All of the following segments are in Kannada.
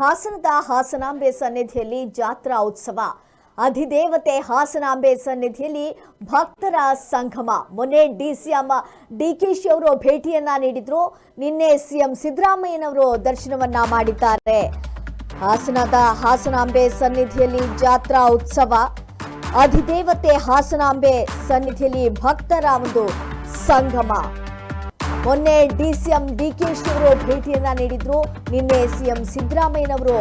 ಹಾಸನದ ಹಾಸನಾಂಬೆ ಸನ್ನಿಧಿಯಲ್ಲಿ ಜಾತ್ರಾ ಉತ್ಸವ. ಅಧಿದೇವತೆ ಹಾಸನಾಂಬೆ ಸನ್ನಿಧಿಯಲ್ಲಿ ಭಕ್ತರ ಸಂಗಮ. ಮೊನ್ನೆ ಕೆ ಶಿ ಅವರು ಭೇಟಿಯನ್ನ ನೀಡಿದ್ರು. ನಿನ್ನೆ ಸಿಎಂ ಸಿದ್ದರಾಮಯ್ಯನವರು ದರ್ಶನವನ್ನ ಮಾಡಿದ್ದಾರೆ. ಹಾಸನದ ಹಾಸನಾಂಬೆ ಸನ್ನಿಧಿಯಲ್ಲಿ ಜಾತ್ರಾ ಉತ್ಸವ. ಅಧಿದೇವತೆ ಹಾಸನಾಂಬೆ ಸನ್ನಿಧಿಯಲ್ಲಿ ಭಕ್ತರ ಒಂದು ಸಂಗಮ. ಮೊನ್ನೆ ಡಿಸಿಎಂ ಕೆ ಅವರು ಭೇಟಿಯನ್ನ ನೀಡಿದ್ರು. ನಿನ್ನೆ ಸಿಎಂ ಸಿದ್ದರಾಮಯ್ಯನವರು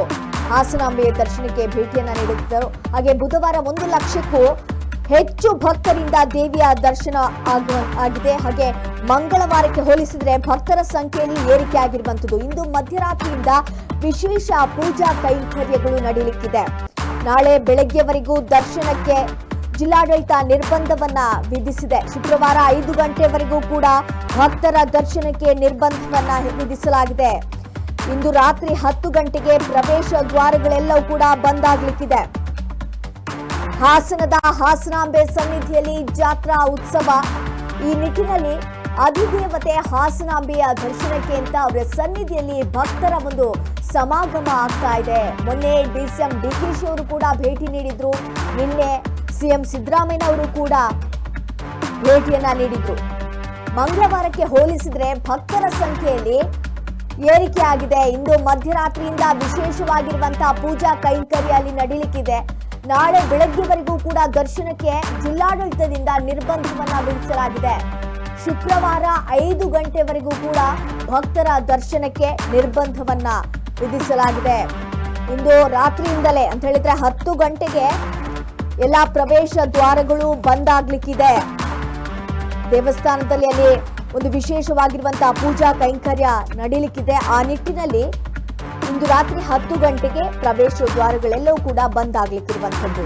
ಹಾಸನಾಂಬೆಯ ದರ್ಶನಕ್ಕೆ ಭೇಟಿಯನ್ನ ನೀಡಿದ್ದರು ಹಾಗೆ ಬುಧವಾರ ಒಂದು ಲಕ್ಷಕ್ಕೂ ಹೆಚ್ಚು ಭಕ್ತರಿಂದ ದೇವಿಯ ದರ್ಶನ ಆಗಿದೆ. ಹಾಗೆ ಮಂಗಳವಾರಕ್ಕೆ ಹೋಲಿಸಿದ್ರೆ ಭಕ್ತರ ಸಂಖ್ಯೆಯಲ್ಲಿ ಏರಿಕೆ ಆಗಿರುವಂತದ್ದು ಇಂದು ಮಧ್ಯರಾತ್ರಿಯಿಂದ ವಿಶೇಷ ಪೂಜಾ ಕೈಂಕರ್ಯಗಳು ನಡೆಯಲಿಕ್ಕಿದೆ ನಾಳೆ ಬೆಳಗ್ಗೆವರೆಗೂ ದರ್ಶನಕ್ಕೆ ಜಿಲ್ಲಾಡಳಿತ ನಿರ್ಬಂಧವನ್ನ ವಿಧಿಸಿದೆ. ಶುಕ್ರವಾರ ಐದು ಗಂಟೆವರೆಗೂ ಕೂಡ ಭಕ್ತರ ದರ್ಶನಕ್ಕೆ ನಿರ್ಬಂಧವನ್ನ ವಿಧಿಸಲಾಗಿದೆ. ಇಂದು ರಾತ್ರಿ ಹತ್ತು ಗಂಟೆಗೆ ಪ್ರವೇಶ ದ್ವಾರಗಳೆಲ್ಲವೂ ಕೂಡ ಬಂದ್ ಆಗ್ಲಿಕ್ಕಿದೆ. ಹಾಸನದ ಹಾಸನಾಂಬೆ ಸನ್ನಿಧಿಯಲ್ಲಿ ಜಾತ್ರಾ ಉತ್ಸವ. ಈ ನಿಟ್ಟಿನಲ್ಲಿ ಅಧಿದೇವತೆ ಹಾಸನಾಂಬೆಯ ದರ್ಶನಕ್ಕೆ ಅಂತ ಅವರ ಸನ್ನಿಧಿಯಲ್ಲಿ ಭಕ್ತರ ಒಂದು ಸಮಾಗಮ ಆಗ್ತಾ ಇದೆ. ಮೊನ್ನೆ ಡಿಸಿಎಂ ಡಿಕೆಶಿ ಅವರು ಕೂಡ ಭೇಟಿ ನೀಡಿದ್ರು. ನಿನ್ನೆ ಸಿಎಂ ಸಿದ್ದರಾಮಯ್ಯನವರು ಕೂಡ ಭೇಟಿಯನ್ನ ನೀಡಿದ್ರು. ಮಂಗಳವಾರಕ್ಕೆ ಹೋಲಿಸಿದ್ರೆ ಭಕ್ತರ ಸಂಖ್ಯೆಯಲ್ಲಿ ಏರಿಕೆ ಆಗಿದೆ. ಇಂದು ಮಧ್ಯರಾತ್ರಿಯಿಂದ ವಿಶೇಷವಾಗಿರುವಂತಹ ಪೂಜಾ ಕೈಂಕರ್ಯ ಅಲ್ಲಿ ನಡೀಲಿಕ್ಕಿದೆ. ನಾಳೆ ಬೆಳಗ್ಗೆವರೆಗೂ ಕೂಡ ದರ್ಶನಕ್ಕೆ ಜಿಲ್ಲಾಡಳಿತದಿಂದ ನಿರ್ಬಂಧವನ್ನ ವಿಧಿಸಲಾಗಿದೆ. ಶುಕ್ರವಾರ ಐದು ಗಂಟೆವರೆಗೂ ಕೂಡ ಭಕ್ತರ ದರ್ಶನಕ್ಕೆ ನಿರ್ಬಂಧವನ್ನ ವಿಧಿಸಲಾಗಿದೆ. ಇಂದು ರಾತ್ರಿಯಿಂದಲೇ ಅಂತ ಹೇಳಿದ್ರೆ ಹತ್ತು ಗಂಟೆಗೆ ಎಲ್ಲ ಪ್ರವೇಶ ದ್ವಾರಗಳು ಬಂದ್ ಆಗ್ಲಿಕ್ಕಿದೆ. ದೇವಸ್ಥಾನದಲ್ಲಿ ಅಲ್ಲಿ ಒಂದು ವಿಶೇಷವಾಗಿರುವಂತಹ ಪೂಜಾ ಕೈಂಕರ್ಯ ನಡೀಲಿಕ್ಕಿದೆ. ಆ ನಿಟ್ಟಿನಲ್ಲಿ ಇಂದು ರಾತ್ರಿ ಹತ್ತು ಗಂಟೆಗೆ ಪ್ರವೇಶ ದ್ವಾರಗಳೆಲ್ಲವೂ ಕೂಡ ಬಂದ್ ಆಗ್ಲಿಕ್ಕಿರುವಂತದ್ದು